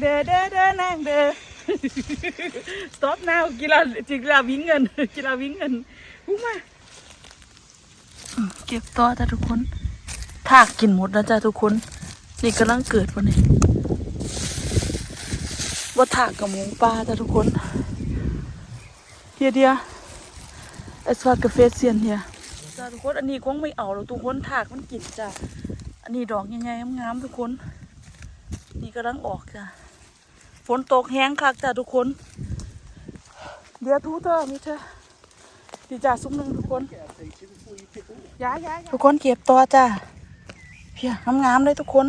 เด้อเด้อเด้อนางเด้อ stop now กีฬากีฬาวิ่งเงินกีฬาวิ่งเงินพุ่งมาอืมเก็บต่อจ้ะทุกคนถากกินหมดแล้วจ้ะทุกคน นี่กำลังเกิดวันนี้ว่าถากกับหมูปลาจ้ะทุกคนเดียวเดียวไอสวาดกาแฟเซียนเฮียจ้ะทุกคนอันนี้คงไม่เอาหรอกทุกคนถากมันกินจ้ะอันนี้ดอกใหญ่ๆงามๆทุกคน นี่กำลังออกจ้ะ ฝนตกแห้งคักจ้ะทุกคน เดี๋ยวทูเธอมิเธอดีจ้าซุ้มหนึ่งทุกคนย้ายย้ายทุกคนเก็บตัวจ้าเพียงามๆเลยทุกคน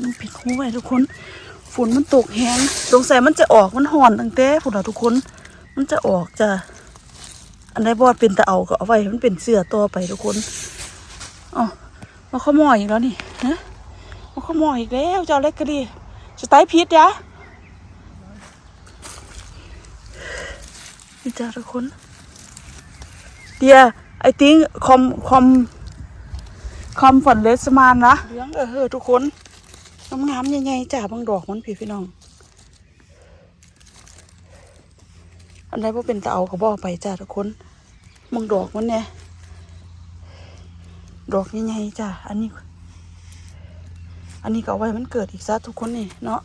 มันปิดหูไว้ทุกคน ฝนมันตกแห้งสงสัยมันจะออกมันห่อนตั้งแต่ฝนเราทุกคน มันจะออกจ้ะ อันใดบอดเป็นตะเอาก็เอาไว้มันเป็นเสื้อต่อไปทุกคนอ๋อมาขโมยอีกแล้วนี่ฮะมาขโมยอีกแล้วเจ้าเล็กก็ดีจะตายพิษยะนี่จ้าทุกคนเดียไอติ้งคอมคอมคอมฝนเลสมานนะเลี้ยงเออเฮ้อทุกคนงามๆใหญ่ๆจ้าบางดอกมันพี่พี่น้องอันใดว่าเป็นตะเอากระบอกไปจ้าทุกคน มึงดอกมันเนี่ยดอกใหญ่ๆจ้าอันนี้ อันนี้ก็เอาไว้มันเกิดอีกซะทุกคนนี่เนาะ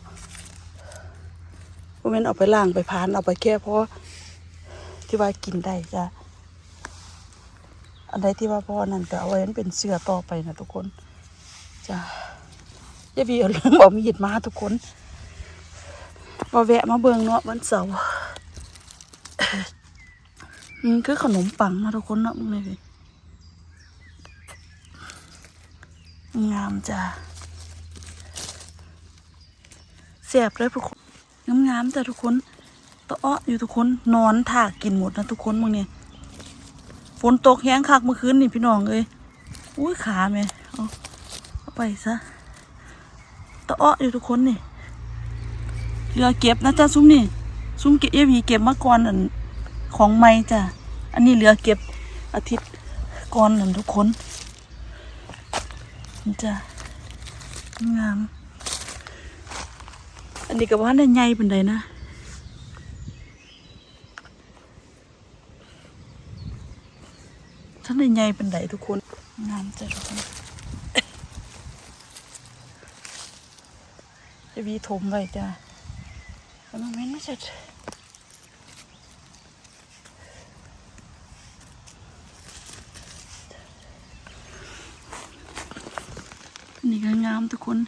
ว่ามันเอาไปล่างไปพานเอาไปแค่เพราะที่ว่ากินได้จ้าอันใดที่ว่าพอนั่นก็เอาไว้มันเป็นเสื้อต่อไปนะทุกคนจ้าย่าวีเอาเรื่องบอกมีดมาทุกคนมาแวะมาเบิงเนาะวันเสาร์ อืมคือขนมปังนะทุกคนนะมึงเลยงามจ้ะเสียบเลยทุกคนงามงามๆจ้ะทุกคนตะอ้ออยู่ทุกคนนอนถากกินหมดนะทุกคนมึงเนี่ยฝนตกแห้งคักเมื่อคืนนี่พี่น้องเอ้ยอุ้ยขาแม่เอาเอาไปซะตะอ้ออยู่ทุกคนนี่เรือเก็บนะจ้ะซุ้มนี่ซุ้มเก็บเอวีเก็บมาก่อนอัน ของไม่จ้ะ อันนี้เหลือเก็บอาทิตย์ก่อนนั่นทุกคนจ้ะงาม อันนี้ก็ว่าได้ใหญ่เป็นไดนะท่านได้ใหญ่เป็นไดทุกคน งามจ้ะทุกคนจะวีถมไว้จ้ะแต่มันไม่เสร็จ นี่ก็งามทุกคน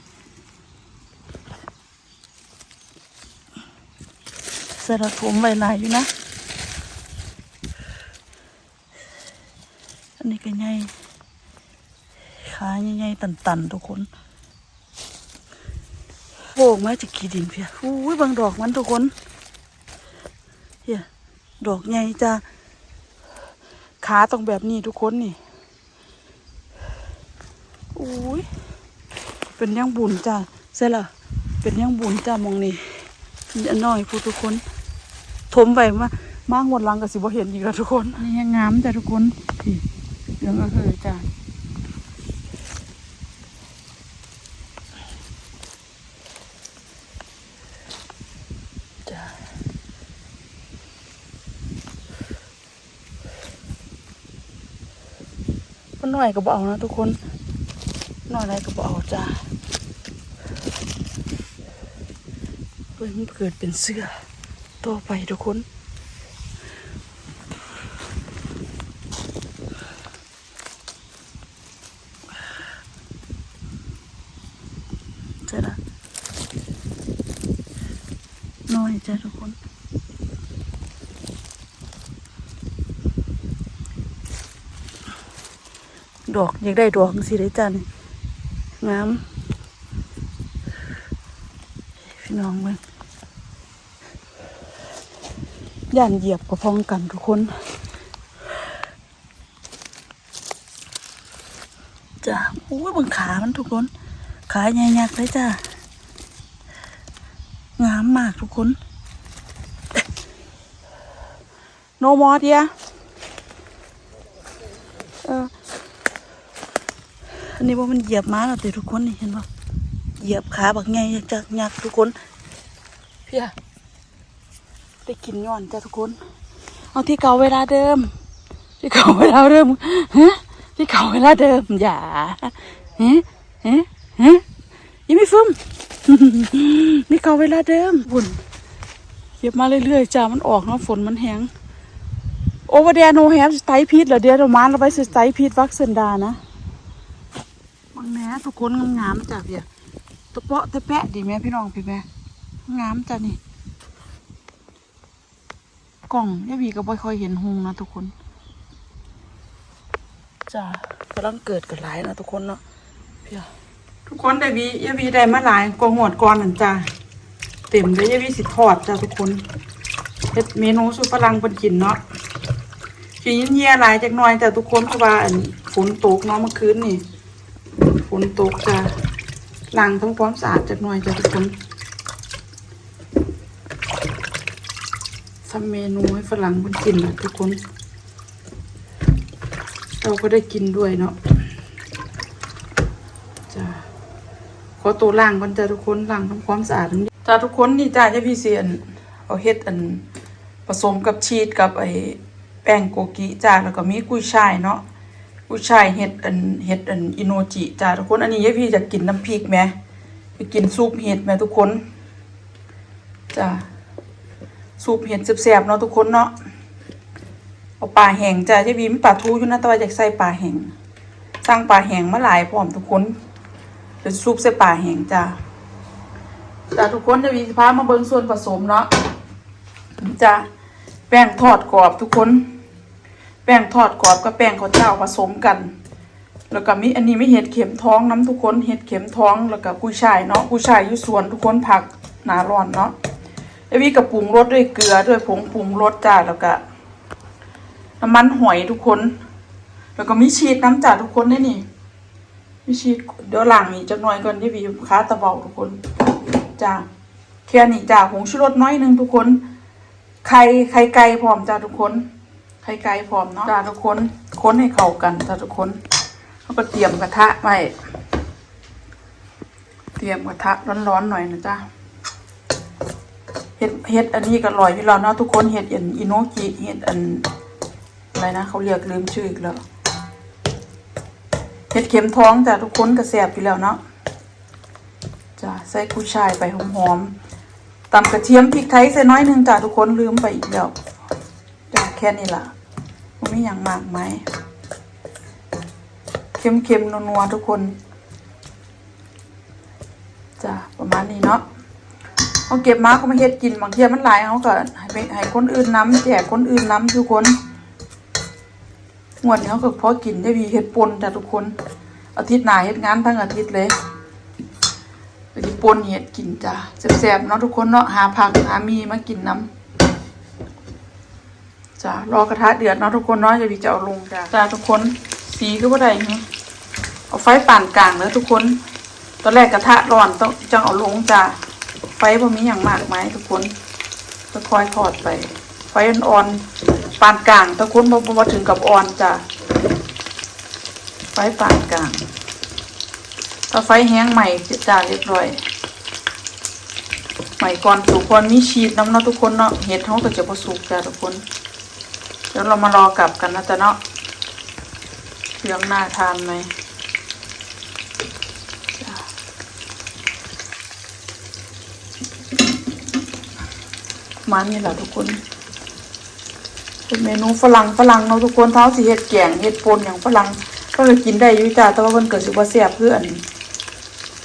สระผมไวหลายอยู่นะ อันนี้ก็ใหญ่ขาใหญ่ๆตันๆทุกคนโบกมาจะกี่ดินเพียอุ้ยบางดอกมันทุกคนเฮียดอกใหญ่จ้าขาต้องแบบนี้ทุกคนนี่ อุ้ย เป็นย่างบุญจ้าเสร็จละเป็นย่างบุญจ้ามองนี่อันน้อยพูดทุกคนถมไปมามากหมดหลังก็สิบ่เห็นอีกแล้วทุกคนนี่ยังงามจ้าทุกคนพี่เรื่องก็คือจ้าจ้าก็น้อยก็บเอานะทุกคนนอนอะไรก็บเอาจ้า พื่อมันเกิดเป็นเสื้อต่อไปทุกคนเจ้าละน้อยจ้าทุกคนดอกอยากได้ดอกสิได้จ้านี่งามพี่น้องเว้ย ย่านเหยียบกระพองกันทุกคนจ้าโอ้ยเบนขามันทุกคน ขาใหญ่ยักเลยจ้างามมากทุกคน โนมอเดียเอออันนี้ว่ามันเหยียบม้าแล้วติทุกคนนี่เห็นปะเหยียบขาบักไงจากยักทุกคนเพี่ย ได้กินย้อนจ้ะทุกคน เอาที่เก่าเวลาเดิม ที่เก่าเวลาเดิมฮะที่เก่าเวลาเดิมอย่าฮะฮะฮะยังไม่ฟึมนี่เก่าเวลาเดิมบุญเก็บมาเรื่อยๆจ้ามันออกเนาะฝนมันแห้งโอเวอร์เดียโนแฮมสไตพีทเหรอเดียเรามาเราไปสไตพีทวัคเซนดานะบางแม่ทุกคนงามๆจ้ะเพี่ยตะเปาะตะแปะดีแม่พี่น้องพี่แม่งามจ้ะนี่ กล่องยายวีก็บ่ค่อยเห็นหงนะทุกคนจ้ากำลังเกิดกันหลายนะทุกคนเนาะเพี่ยทุกคนได้วียายวีได้มาหลายกองหวดก่อนนั่นจ้าเต็มเลยยายวีสิทอดจ้าทุกคนเฮ็ดเมนูสุปรังเป็นกินเนาะกินเย็นเยี่ยหลายจากหน่อยจ้าทุกคนเพราะว่าอันฝนตกเนาะเมื่อคืนนี่ฝนตกจ้าล้างทำความสะอาดจากหน่อยจ้าทุกคน ทำเมนูให้ฝรั่งมันกินนะทุกคน เราก็ได้กินด้วยเนาะจ้าขอตัวล่างก่อนจ้าทุกคนล่างทำความสะอาดจ้าทุกคนนี่จ้าจะพี่เสียนเอาเฮ็ดอันผสมกับชีสกับไอ้แป้งโกกิจ้าแล้วก็มีกุ้ยช่ายเนาะกุ้ยช่ายเห็ดอันเห็ดอันอิโนจิจ้าทุกคนอันนี้ยายพี่จะกินน้ำพริกไหมไปกินซุปเห็ดไหมทุกคนจ้า สูบเห็ดแสบๆเนาะทุกคนเนาะเอาปลาแห้งจ้ะจะบีมีปลาทูอยู่นะแต่ว่าอยากใส่ปลาแห้งสร้างปลาแห้งมาหลายพร้อมทุกคนเดี๋ยวซุปใส่ปลาแห้งจ้ะจ้ะทุกคนจะมีพามาเบิ่งส่วนผสมเนาะจ้ะแป้งทอดกรอบทุกคน แป้งทอดกรอบกับแป้งข้าวเจ้าผสมกัน แล้วก็มีอันนี้ไม่เห็ดเข็มท้องน้ำทุกคนเห็ดเข็มท้องแล้วก็กุ้ยช่ายเนาะกุ้ยช่ายอยู่สวนทุกคนผักหนาร้อนเนาะ ไอวีกับปรุงรสด้วยเกลือด้วยผงปรุงรสจ้าแล้วก็น้ำมันหอยทุกคน แล้วก็มีชีสน้ำจ่าทุกคนได้นี่มีชีสเดี๋ยวหลังนี่จะน้อยก่อนที่วีค้าตะเบาทุกคนจ้าแค่นี้จ้าผงชูรสน้อยหนึงทุกคน ไข่ไข่ไก่พร้อมจ้าทุกคน ไข่ไก่พร้อมเนาะจ้าทุกคนค้นให้เข้ากันจ้าทุกคนแล้วก็เตรียมกระทะไว้เตรียมกระทะร้อนๆหน่อยนะจ้า เห็ดเห็ดอันนี้ก็อร่อยพี่เราเนาะทุกคนเห็ดอันอิโนกิเห็ดอันอะไรนะเขาเรียกลืมชื่ออีกแล้วเห็ดเข็มท้องจ้ะทุกคนก็แซ่บพี่แล้วเนาะจ้ะใส่กุ้ยช่ายไปหอมๆตำกระเทียมพริกไทยใส่น้อยนึงจ้ะทุกคนลืมไปอีกแล้วจ้ะแค่นี้ล่ะไม่อย่างมากไหมเค็มๆนัวๆทุกคน เขาเก็บมาเขามาเฮ็ดกินบางเทียมันหลายเขาก็ให้ไปให้คนอื่นน้ำแจกคนอื่นน้ำทุกคนงวดนี้เขาก็พอกินได้วีเฮ็ดปนแต่ทุกคน อาทิตย์หน้าเฮ็ดงานทั้งอาทิตย์เลยไปที่ปนเฮ็ดกินจ้ะแซ่บๆเนาะทุกคนเนาะหาผักหามีมากินน้ำจ้ะรอกระทะเดือดเนาะทุกคนเนาะจะวีจะเอาลงจ้ะจ้ะทุกคนสีก็บ่ได้เนาะเอาไฟปานกลางเลยทุกคน ตอนแรกกระทะร้อนต้องจังเอาลงจ้ะ ไฟพอมีอย่างมากไหมทุกคนค่อยๆทอดไป ไฟอ่อนๆปานกลางทุกคนบ่บ่ถึงกับอ่อนจ้ะไฟปานกลางถ้าไฟแห้งใหม่จ้าเรียบร้อยใหม่ก่อนสุกก่อนมีชีสน้ำเนาะทุกคนเนาะเห็ดเขาก็จะผสุกจ้ะทุกคนเดี๋ยวเรามารอกลับกันนะจ๊ะเนาะเรื่องน่าทานไหม มานี่แหละทุกคนเป็นเมนูฝรั่งฝรั่งเนาะทุกคนเท้าสีเห็ดแกงเห็ดปนอย่างฝรั่งก็เลยกินได้ยู่จ้าแต่ว่าเพิ่นเกิดสิว่าแซ่บเพื่อน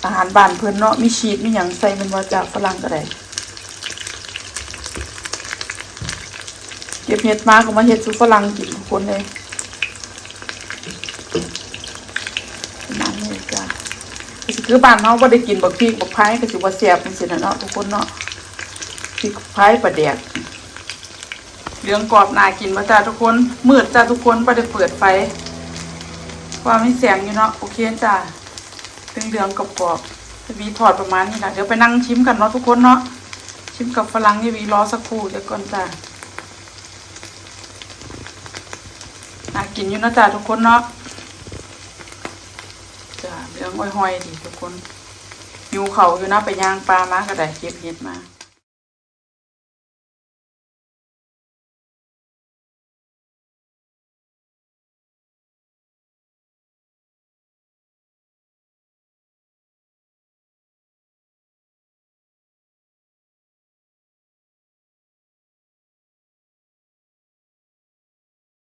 อาหารบ้านเพิ่อนเนาะมีชีสมีหยังใส่มันว่าจากฝรั่งก็ได้เก็บเห็ดมาก็มาเห็ดสุฝรั่งกินทุกคนเลยมาณนี้จ้าคือบ้านเฮาบ่ได้กินบักพริกบักพายก็สิว่าแซ่บจังซี่นะเนาะทุกคนเนาะ พริกพายปลาแดกเหลืองกรอบน่ากินมาจ้าทุกคน มืดจ้าทุกคนไ่ได้เปิดไฟว่าไม่แสงอยู่เนาะโอเคจ้าเป็นเหลืองกรอบๆจะมีถอดประมาณนี้นะเดี๋ยวไปนั่งชิมกันเนาะทุกคนเนาะชิมกับฝรั่งยี่วีรอสักครู่เดี๋ยวก่อนจ้าน่ากินอยู่เนาะจ้าทุกคนเนาะจ้าเรื่องอ้อยๆดีทุกคนหิวเขาอยู่นะไปย่างปลามาก็ได้เก็บเห็ดมา